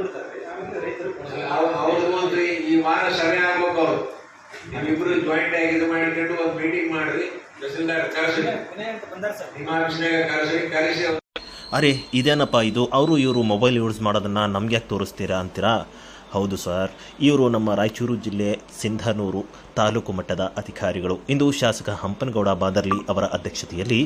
ಬಿಡ್ತಾರೆ. ಆಮೇಲೆ ರೈತರು ಈ ವಾರ ಸಭೆ ಆಗ್ಬೇಕು ಅವ್ರು. ನೀವಿಬ್ರು ಜಾಯಿಂಟ್ ಆಗಿ ಇದು ಮಾಡಿಕೊಂಡು ಒಂದು ಮೀಟಿಂಗ್ ಮಾಡ್ರಿ ತಹಸೀಲ್ದಾರ್ ಕರೆಸಿ. ವಿನಯ್ ಅಂತ ಬಂದಾರ ಸರ್. ನಿಮ್ಮ ಆಫೀಸ್ನಾಗ ಕರೆಸಿ ಕರೆಸಿ ಅರೆ ಇದೇನಪ್ಪ ಇದು? ಅವರು ಇವರು ಮೊಬೈಲ್ ಯೂಸ್ ಮಾಡೋದನ್ನು ನಮ್ಗೆ ಯಾಕೆ ತೋರಿಸ್ತೀರಾ ಅಂತೀರಾ? ಹೌದು ಸರ್ ಇವರು ನಮ್ಮ ರಾಯಚೂರು ಜಿಲ್ಲೆ ಸಿಂಧನೂರು ತಾಲೂಕು ಮಟ್ಟದ ಅಧಿಕಾರಿಗಳು. ಇಂದು ಶಾಸಕ ಹಂಪನಗೌಡ ಬಾದರ್ಲಿ ಅವರ ಅಧ್ಯಕ್ಷತೆಯಲ್ಲಿ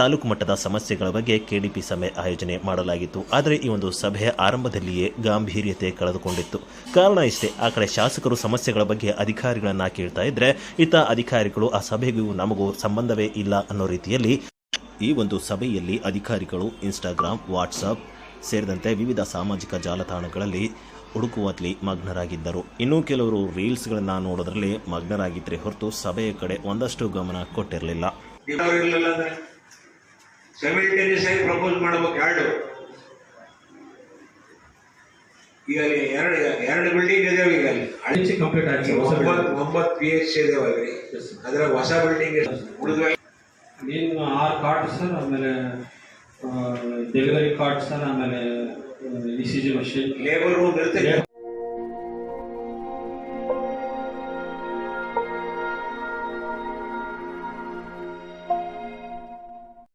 ತಾಲೂಕು ಮಟ್ಟದ ಸಮಸ್ಯೆಗಳ ಬಗ್ಗೆ ಕೆಡಿಪಿ ಸಭೆ ಆಯೋಜನೆ ಮಾಡಲಾಗಿತ್ತು. ಆದರೆ ಈ ಒಂದು ಸಭೆಯ ಆರಂಭದಲ್ಲಿಯೇ ಗಾಂಭೀರ್ಯತೆ ಕಳೆದುಕೊಂಡಿತ್ತು. ಕಾರಣ ಇಷ್ಟೇ, ಆ ಕಡೆ ಶಾಸಕರು ಸಮಸ್ಯೆಗಳ ಬಗ್ಗೆ ಅಧಿಕಾರಿಗಳನ್ನ ಕೇಳ್ತಾ ಇದ್ರೆ ಇತ್ತ ಅಧಿಕಾರಿಗಳು ಆ ಸಭೆಗೂ ನಮಗೂ ಸಂಬಂಧವೇ ಇಲ್ಲ ಅನ್ನೋ ರೀತಿಯಲ್ಲಿ ಈ ಒಂದು ಸಭೆಯಲ್ಲಿ ಅಧಿಕಾರಿಗಳು ಇನ್ಸ್ಟಾಗ್ರಾಮ್ ವಾಟ್ಸಪ್ ಸೇರಿದಂತೆ ವಿವಿಧ ಸಾಮಾಜಿಕ ಜಾಲತಾಣಗಳಲ್ಲಿ ಹುಡುಕುವಲ್ಲಿ ಮಗ್ನರಾಗಿದ್ದರು. ಇನ್ನೂ ಕೆಲವರು ರೀಲ್ಸ್ಗಳನ್ನು ನೋಡೋದ್ರಲ್ಲಿ ಮಗ್ನರಾಗಿದ್ದರೆ ಹೊರತು ಸಭೆಯ ಕಡೆ ಒಂದಷ್ಟು ಗಮನ ಕೊಟ್ಟಿರಲಿಲ್ಲ. ಸೆಮಿಲ್ಟೇನಿಯಸ್ ಆಗಿ ಪ್ರಪೋಸ್ ಮಾಡಬೇಕು ಎರಡು. ಈಗ ಅಲ್ಲಿ ಎರಡು ಎರಡು ಬಿಲ್ಡಿಂಗ್ ಇದಾವೆ ಈಗ ಅಲ್ಲಿ. ಅಳಿಸಿ ಕಂಪ್ಲೀಟ್ ಆಗಿ ಒಂಬತ್ತು ಒಂಬತ್ತು ಪಿ ಎಚ್ ಇದಾವೆ ಅಲ್ಲಿ ಅದ್ರಾಗ ಹೊಸ ಬಿಲ್ಡಿಂಗ್ ಹುಡುಗ ಏನು ಆರು ಕಾರ್ಡ್ ಸರ್ ಆಮೇಲೆ ಡೆಲಿವರಿ ಕಾರ್ಡ್ ಸರ್ ಆಮೇಲೆ E C G machine labour room ಇರ್ತೈತೆ.